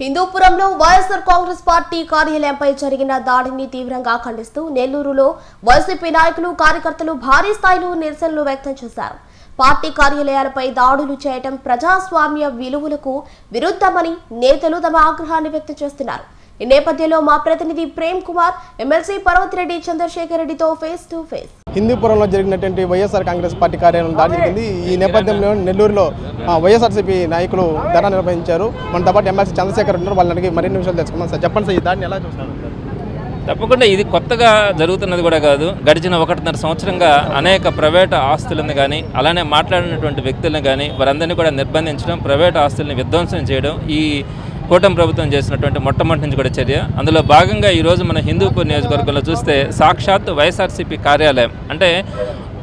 హిందూపురంలో YSR Congress party కార్యాలయంపై జరిగిన దాడిని తీవ్రంగా ఖండిస్తూ నెల్లూరులో వైసీపీ నాయకులు కార్యకర్తలు భారీ స్థాయిలో నిరసనలు వ్యక్తం చేశారు. పార్టీ కార్యాలయాలపై దాడులు చేయటం ప్రజాస్వామ్య విలువలకు విరుద్ధమని నేతలు తమ ఆగ్రహాన్ని వ్యక్తం చేస్తున్నారు. ఈ నేపథ్యంలో మా ప్రతినిధి ప్రేమ్ కుమార్ ఎమ్మెల్సీ పర్వతిరెడ్డి చంద్రశేఖర్ రెడ్డితో ఫేస్ టు ఫేస్ హిందూపురంలో జరిగినటువంటి వైఎస్ఆర్ కాంగ్రెస్ పార్టీ కార్యాలయం దాడి జరిగింది. ఈ నేపథ్యంలో నెల్లూరులో వైఎస్ఆర్సీపీ నాయకులు ధర్నా నిర్వహించారు. మనతో పాటు ఎమ్మెల్సీ చంద్రశేఖర్ ఉన్నారు. వాళ్ళని అడిగి మరిన్ని విషయాలు తెలుసుకున్నాం సార్. చెప్పండి సార్ ఈ దాడిని ఎలా చూస్తారు? తప్పకుండా ఇది కొత్తగా జరుగుతున్నది కూడా కాదు. గడిచిన ఒకటిన్నర సంవత్సరంగా అనేక ప్రైవేట్ ఆస్తులను కానీ అలానే మాట్లాడినటువంటి వ్యక్తులను కానీ వారందరినీ కూడా నిర్బంధించడం ప్రైవేట్ ఆస్తుల్ని విధ్వంసం చేయడం ఈ కూటమి ప్రభుత్వం చేసినటువంటి మొట్టమొదటి నుంచి కూడా చర్య. అందులో భాగంగా ఈరోజు మన హిందూపూర్ నియోజకవర్గంలో చూస్తే సాక్షాత్ వైఎస్ఆర్సీపీ కార్యాలయం. అంటే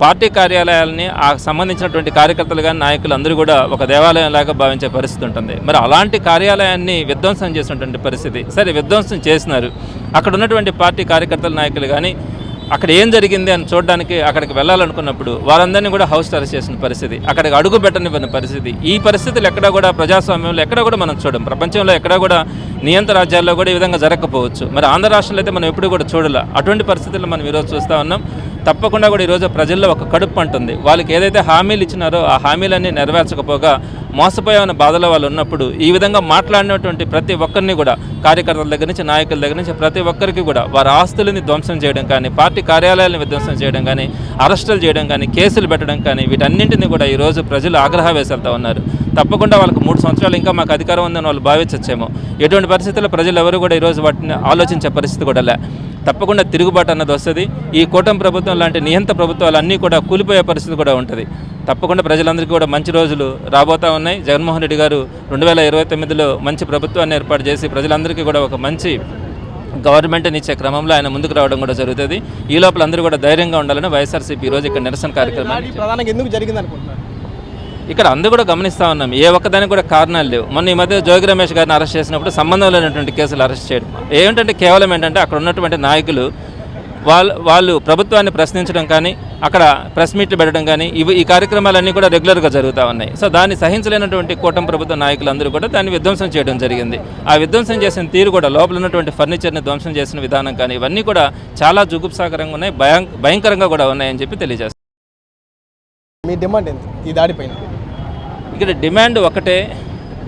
పార్టీ కార్యాలయాలని ఆ సంబంధించినటువంటి కార్యకర్తలు కానీ నాయకులు అందరూ కూడా ఒక దేవాలయం లాగా భావించే పరిస్థితి ఉంటుంది. మరి అలాంటి కార్యాలయాన్ని విధ్వంసం చేసినటువంటి పరిస్థితి. సరే విధ్వంసం చేసినారు. అక్కడ ఉన్నటువంటి పార్టీ కార్యకర్తల నాయకులు కానీ అక్కడ ఏం జరిగింది అని చూడడానికి అక్కడికి వెళ్ళాలనుకున్నప్పుడు వారందరినీ కూడా హౌస్ అరెస్ట్ చేసిన పరిస్థితి అక్కడికి అడుగు పెట్టనివ్వని పరిస్థితి. ఈ పరిస్థితులు ఎక్కడా కూడా ప్రజాస్వామ్యంలో ఎక్కడ కూడా మనం చూడం. ప్రపంచంలో ఎక్కడా కూడా నియంత్ర రాజ్యాల్లో కూడా ఈ విధంగా జరగకపోవచ్చు. మరి ఆంధ్ర రాష్ట్రంలో అయితే మనం ఎప్పుడు కూడా చూడాల. అటువంటి పరిస్థితుల్లో మనం ఈరోజు చూస్తూ ఉన్నాం. తప్పకుండా కూడా ఈరోజు ప్రజల్లో ఒక కడుపు అంటుంది. వాళ్ళకి ఏదైతే హామీలు ఇచ్చినారో ఆ హామీలన్నీ నెరవేర్చకపోగా మోసపోయామన్న బాధలో వాళ్ళు ఉన్నప్పుడు ఈ విధంగా మాట్లాడినటువంటి ప్రతి ఒక్కరిని కూడా కార్యకర్తల దగ్గర నుంచి నాయకుల దగ్గర నుంచి ప్రతి ఒక్కరికి కూడా వారి ఆస్తులని ధ్వంసం చేయడం కానీ పార్టీ కార్యాలయాలను విధ్వంసం చేయడం కానీ అరెస్టులు చేయడం కానీ కేసులు పెట్టడం కానీ వీటన్నింటినీ కూడా ఈరోజు ప్రజలు ఆగ్రహవేశాలతో ఉన్నారు. తప్పకుండా వాళ్ళకి మూడు సంవత్సరాలు ఇంకా మాకు అధికారం ఉందని వాళ్ళు భావించచ్చేమో. ఎటువంటి పరిస్థితుల్లో ప్రజలు ఎవరు కూడా ఈరోజు వాటిని ఆలోచించే పరిస్థితి కూడా లే. తప్పకుండా తిరుగుబాటు అన్నది వస్తుంది. ఈ కూటమి ప్రభుత్వం లాంటి నియంత ప్రభుత్వాలు అన్నీ కూడా కూలిపోయే పరిస్థితి కూడా ఉంటుంది. తప్పకుండా ప్రజలందరికీ కూడా మంచి రోజులు రాబోతా ఉన్నాయి. జగన్మోహన్ రెడ్డి గారు రెండు వేల ఇరవై తొమ్మిదిలో మంచి ప్రభుత్వాన్ని ఏర్పాటు చేసి ప్రజలందరికీ కూడా ఒక మంచి గవర్నమెంట్ని ఇచ్చే క్రమంలో ఆయన ముందుకు రావడం కూడా జరుగుతుంది. ఈ లోపల అందరూ కూడా ధైర్యంగా ఉండాలని వైఎస్ఆర్సీపీ ఈరోజు ఇక్కడ నిరసన ప్రధానంగా ఎందుకు జరిగింది అనుకుంటున్నారు ఇక్కడ అందరూ కూడా గమనిస్తూ ఉన్నాం. ఏ ఒక్కదానికి కూడా కారణాలు లేవు. మొన్న ఈ మధ్య జోగి రమేష్ గారిని అరెస్ట్ చేసినప్పుడు సంబంధం లేనటువంటి కేసులు అరెస్ట్ చేయడం. ఏమిటంటే కేవలం ఏంటంటే అక్కడ ఉన్నటువంటి నాయకులు వాళ్ళు వాళ్ళు ప్రభుత్వాన్ని ప్రశ్నించడం కానీ అక్కడ ప్రెస్ మీట్లు పెట్టడం కానీ ఇవి ఈ కార్యక్రమాలన్నీ కూడా రెగ్యులర్గా జరుగుతూ ఉన్నాయి. సో దాన్ని సహించలేనటువంటి కూటమి ప్రభుత్వ నాయకులందరూ కూడా దాన్ని విధ్వంసం చేయడం జరిగింది. ఆ విధ్వంసం చేసిన తీరు కూడా లోపల ఉన్నటువంటి ఫర్నిచర్ని ధ్వంసం చేసిన విధానం కానీ ఇవన్నీ కూడా చాలా జుగుప్సాకరంగా ఉన్నాయి భయం భయంకరంగా కూడా ఉన్నాయని చెప్పి తెలియజేస్తాను మీ డిమాండ్ ఈ దాడి పైన? ఇక్కడ డిమాండ్ ఒకటే.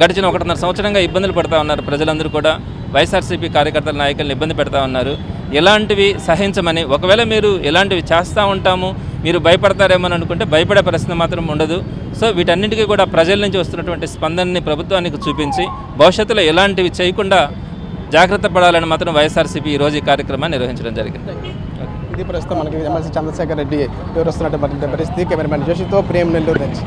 గడిచిన ఒకటిన్నర సంవత్సరంగా ఇబ్బందులు పడతా ఉన్నారు ప్రజలందరూ కూడా. వైఎస్ఆర్సీపీ కార్యకర్తల నాయకులను ఇబ్బంది పెడతా ఉన్నారు. ఎలాంటివి సహించమని ఒకవేళ మీరు ఎలాంటివి చేస్తూ ఉంటాము మీరు భయపడతారేమో అనుకుంటే భయపడే పరిస్థితి మాత్రం ఉండదు. సో వీటన్నిటికీ కూడా ప్రజల నుంచి వస్తున్నటువంటి స్పందనని ప్రభుత్వానికి చూపించి భవిష్యత్తులో ఎలాంటివి చేయకుండా జాగ్రత్త పడాలని మాత్రం వైఎస్ఆర్సీపీ ఈరోజు ఈ కార్యక్రమాన్ని నిర్వహించడం జరిగింది. ఇది ప్రస్తుతం మనకి ఎమ్మెల్సీ చంద్రశేఖర్ రెడ్డి వివరిస్తున్నటువంటి పరిస్థితి కెమెరామెన్ జోషితో ప్రేమ్ నెల్లూరు నుంచి.